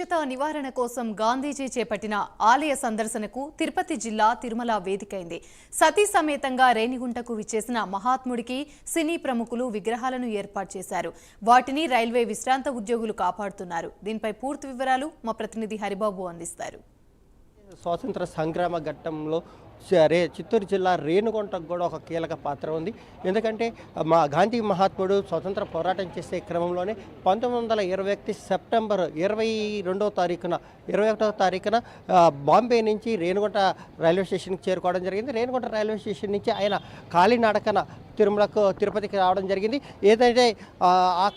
కలుషిత నివారణ కోసం గాంధీజీ చేపట్టిన ఆలయ సందర్శనకు తిరుపతి జిల్లా తిరుమల వేదికైంది. సతీ సమేతంగా రేణిగుంటకు విచ్చేసిన మహాత్ముడికి సినీ ప్రముఖులు విగ్రహాలను ఏర్పాటు చేశారు. వాటిని రైల్వే విశ్రాంత ఉద్యోగులు కాపాడుతున్నారు. దీనిపై పూర్తి వివరాలు మా ప్రతినిధి హరిబాబు అందిస్తారు. స్వాతంత్ర సంగ్రామ ఘట్టంలో రే చిత్తూరు జిల్లా రేణుగుంటకు కూడా ఒక కీలక పాత్ర ఉంది. ఎందుకంటే మా గాంధీ మహాత్ముడు స్వతంత్ర పోరాటం చేసే క్రమంలోనే పంతొమ్మిది వందల ఇరవై ఒకటి సెప్టెంబర్ ఇరవై రెండవ తారీఖున ఇరవై ఒకటో తారీఖున బాంబే నుంచి రేణుగుంట రైల్వే స్టేషన్కి చేరుకోవడం జరిగింది. రేణుగుంట రైల్వే స్టేషన్ నుంచి ఆయన కాలినడకన తిరుమలకు తిరుపతికి రావడం జరిగింది. ఏదైతే ఆ,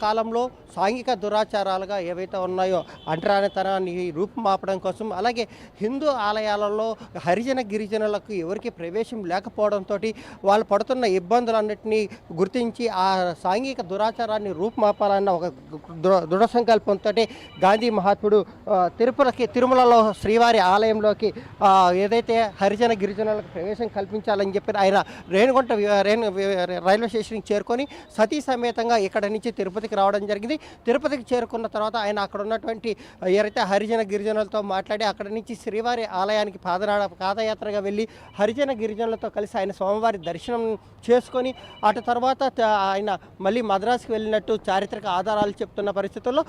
కాలంలో సాంఘిక దురాచారాలుగా ఏవైతే ఉన్నాయో అంటరానితనాన్ని రూపుమాపడం కోసం అలాగే హిందూ ఆలయాలలో హరిజన గిరిజనులకు ఎవరికి ప్రవేశం లేకపోవడంతో వాళ్ళు పడుతున్న ఇబ్బందులన్నింటినీ గుర్తించి ఆ సాంఘిక దురాచారాన్ని రూపుమాపాలన్న ఒక దృ దృఢ సంకల్పంతో గాంధీ మహాత్ముడు తిరుపతికి తిరుమలలో శ్రీవారి ఆలయంలోకి ఏదైతే హరిజన గిరిజనులకు ప్రవేశం కల్పించాలని చెప్పి ఆయన రేణుగుంట రేణు రైల్వే స్టేషన్కి చేరుకొని సతీ సమేతంగా ఇక్కడ నుంచి తిరుపతికి రావడం జరిగింది. తిరుపతికి చేరుకున్న తర్వాత ఆయన అక్కడ ఉన్నటువంటి ఎవరైతే హరిజన గిరిజనులతో మాట్లాడి అక్కడ నుంచి శ్రీవారి ఆలయానికి పాదనాడ పాదయాత్రగా వెళ్ళి హరిజన గిరిజనులతో కలిసి ఆయన స్వామివారి దర్శనం చేసుకొని అటు తర్వాత ఆయన మళ్ళీ మద్రాసుకి వెళ్ళినట్టు చారిత్రక ఆధారాలు చెప్తున్న పరిస్థితుల్లో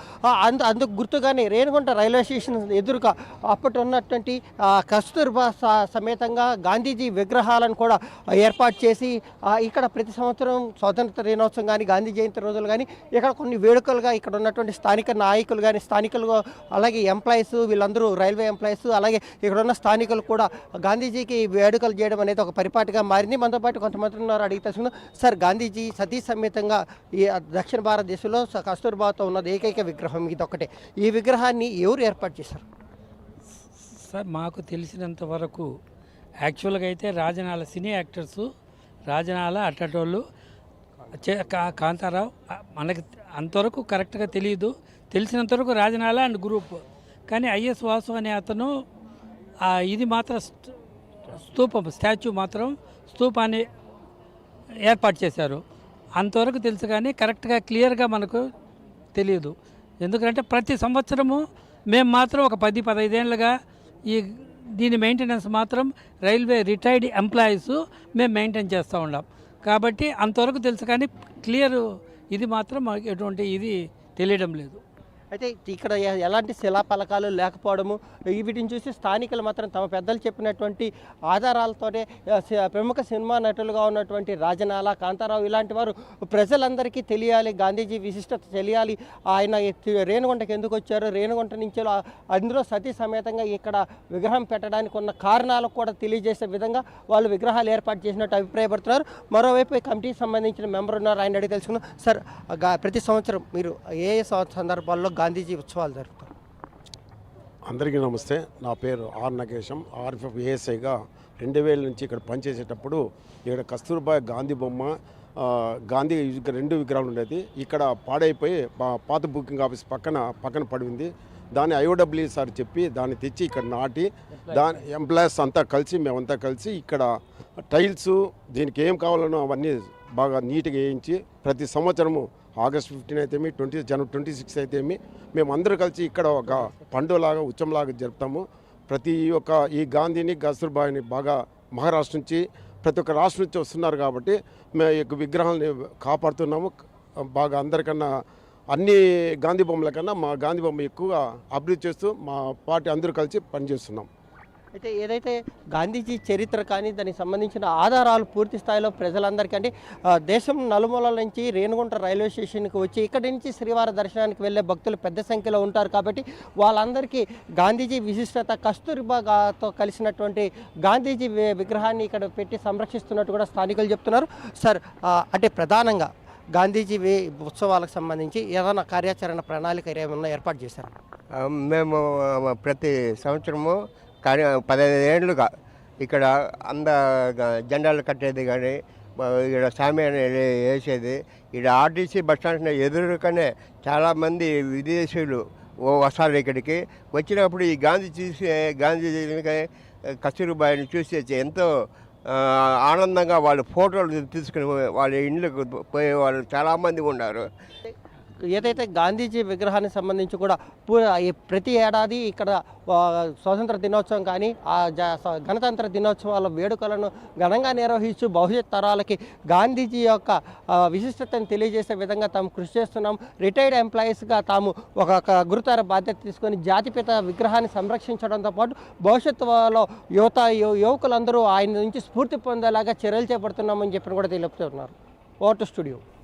అందు అందుకు గుర్తుగానే రేణుగుంట రైల్వే స్టేషన్ ఎదురుగా అప్పటి ఉన్నటువంటి కస్తూర్బా స- సమేతంగా గాంధీజీ విగ్రహాలను కూడా ఏర్పాటు చేసి ఇక్కడ ఇక్కడ ప్రతి సంవత్సరం స్వాతంత్ర దినోత్సవం కానీ గాంధీ జయంతి రోజులు కానీ ఇక్కడ కొన్ని వేడుకలుగా ఇక్కడ ఉన్నటువంటి స్థానిక నాయకులు కానీ స్థానికులు అలాగే ఎంప్లాయీస్ వీళ్ళందరూ రైల్వే ఎంప్లాయీస్ అలాగే ఇక్కడ ఉన్న స్థానికులు కూడా గాంధీజీకి వేడుకలు చేయడం అనేది ఒక పరిపాటిగా మారింది. మనతో పాటు కొంతమంది ఉన్నారు అడిగి తెలుసుకుందాం. సార్ గాంధీజీ సతీ సమేతంగా ఈ దక్షిణ భారతదేశంలో కస్తూర్బాతో ఉన్నది ఏకైక విగ్రహం ఇది ఒకటే ఈ విగ్రహాన్ని ఎవరు ఏర్పాటు చేశారు? సార్ మాకు తెలిసినంత వరకు యాక్చువల్గా అయితే రాజనాల సినీ యాక్టర్స్ రాజనాల అట్టటోళ్ళు చే- కా- కాంతారావు మనకి అంతవరకు కరెక్ట్గా తెలియదు తెలిసినంతవరకు రాజనాల అండ్ గ్రూప్. కానీ ఐఎస్ వాసు అనే అతను ఇది మాత్రం స్తూపం స్టాచ్యూ మాత్రం స్తూపాన్ని ఏర్పాటు చేశారు. అంతవరకు తెలుసు కానీ కరెక్ట్గా క్లియర్గా మనకు తెలియదు ఎందుకంటే ప్రతి సంవత్సరము మేము మాత్రం ఒక పది పదహైదేళ్ళుగా ఈ దీని మెయింటెనెన్స్ మాత్రం రైల్వే రిటైర్డ్ ఎంప్లాయీస్ మేము మెయింటైన్ చేస్తూ ఉన్నాం. కాబట్టి అంతవరకు తెలుసు కానీ క్లియర్ ఇది మాత్రం మాకు ఎటువంటి ఇది తెలియడం లేదు. అయితే ఇక్కడ ఎలాంటి శిలాఫలకాలు లేకపోవడము వీటిని చూసి స్థానికులు మాత్రం తమ పెద్దలు చెప్పినటువంటి ఆధారాలతోనే ప్రముఖ సినిమా నటులుగా ఉన్నటువంటి రాజనాల కాంతారావు ఇలాంటి వారు ప్రజలందరికీ తెలియాలి గాంధీజీ విశిష్టత తెలియాలి. ఆయన రేణుగుంటకి ఎందుకు వచ్చారు? రేణుగుంట నుంచి అందులో సతీ సమేతంగా ఇక్కడ విగ్రహం పెట్టడానికి ఉన్న కారణాలు కూడా తెలియజేసే విధంగా వాళ్ళు విగ్రహాలు ఏర్పాటు చేసినట్టు అభిప్రాయపడుతున్నారు. మరోవైపు కమిటీకి సంబంధించిన మెంబర్ ఉన్నారు. ఆయన అడిగి తెలుసుకున్నాం సార్ ప్రతి సంవత్సరం మీరు ఏ సందర్భాల్లో గాంధీజీ ఉత్సవాలు జరుపుతారు అందరికీ నమస్తే. నా పేరు ఆర్ నగేశం. ఆర్ఎఫ్ఎఫ్ ఏఎస్ఐగా రెండు వేల నుంచి ఇక్కడ పనిచేసేటప్పుడు ఇక్కడ కస్తూర్బా గాంధీ బొమ్మ గాంధీ రెండు విగ్రహాలు ఉండేది. ఇక్కడ పాడైపోయి పాత బుకింగ్ ఆఫీస్ పక్కన పక్కన పడింది దాన్ని ఐఓడబ్ల్యూ సార్ చెప్పి దాన్ని తెచ్చి ఇక్కడ నాటి దాని ఎంప్లాయీస్ అంతా కలిసి మేమంతా కలిసి ఇక్కడ టైల్స్ దీనికి ఏం కావాలనో అవన్నీ బాగా నీట్గా వేయించి ప్రతి సంవత్సరము ఆగస్ట్ ఫిఫ్టీన్ అయితేమి ట్వంటీ జనవరి ట్వంటీ సిక్స్ అయితేమి మేము అందరూ కలిసి ఇక్కడ ఒక పండుగలాగా ఉత్సవంలాగా జరుపుతాము. ప్రతి ఒక్క ఈ గాంధీని గసర్బాయిని బాగా మహారాష్ట్ర నుంచి ప్రతి ఒక్క రాష్ట్రం నుంచి వస్తున్నారు కాబట్టి మేము ఈ యొక్క విగ్రహాలని కాపాడుతున్నాము. బాగా అందరికన్నా అన్ని గాంధీ బొమ్మల కన్నా మా గాంధీ బొమ్మ ఎక్కువగా అభివృద్ధి చేస్తూ మా పార్టీ అందరూ కలిసి పనిచేస్తున్నాం. అయితే ఏదైతే గాంధీజీ చరిత్ర కానీ దానికి సంబంధించిన ఆధారాలు పూర్తి స్థాయిలో ప్రజలందరికీ అంటే దేశం నలుమూలల నుంచి రేణుగుంట రైల్వే స్టేషన్కి వచ్చి ఇక్కడి నుంచి శ్రీవారి దర్శనానికి వెళ్ళే భక్తులు పెద్ద సంఖ్యలో ఉంటారు కాబట్టి వాళ్ళందరికీ గాంధీజీ విశిష్టత కస్తూరిబాతో కలిసినటువంటి గాంధీజీ విగ్రహాన్ని ఇక్కడ పెట్టి సంరక్షిస్తున్నట్టు కూడా స్థానికులు చెప్తున్నారు. సార్ అంటే ప్రధానంగా గాంధీజీ ఉత్సవాలకు సంబంధించి ఏదైనా కార్యాచరణ ప్రణాళిక ఏమైనా ఏర్పాటు చేశారు? మేము ప్రతి సంవత్సరము కానీ పదహైదు ఏళ్ళుగా ఇక్కడ అంద జెండాలు కట్టేది కానీ ఇక్కడ సామ్యాన్ని వేసేది. ఇక్కడ ఆర్టీసీ బస్ స్టాండ్ ఎదురుగానే చాలామంది విదేశీయులు వస్తారు ఇక్కడికి. వచ్చినప్పుడు ఈ గాంధీ చూసి గాంధీ కస్తూరిబాయిని చూసి ఎంతో ఆనందంగా వాళ్ళు ఫోటోలు తీసుకుని వాళ్ళ ఇండ్లకు పోయే వాళ్ళు చాలామంది ఉన్నారు. ఏదైతే గాంధీజీ విగ్రహానికి సంబంధించి కూడా ఈ ప్రతి ఏడాది ఇక్కడ స్వాతంత్ర దినోత్సవం కానీ ఆ గణతంత్ర దినోత్సవాల వేడుకలను ఘనంగా నిర్వహిస్తూ భవిష్యత్ తరాలకి గాంధీజీ యొక్క విశిష్టతను తెలియజేసే విధంగా తాము కృషి చేస్తున్నాం. రిటైర్డ్ ఎంప్లాయీస్గా తాము ఒక గురుతర బాధ్యత తీసుకొని జాతిపిత విగ్రహాన్ని సంరక్షించడంతో పాటు భవిష్యత్తులో యువత యువకులందరూ ఆయన నుంచి స్ఫూర్తి పొందేలాగా చర్యలు చేపడుతున్నామని చెప్పి కూడా తెలుపుతున్నారు ఓటు స్టూడియో.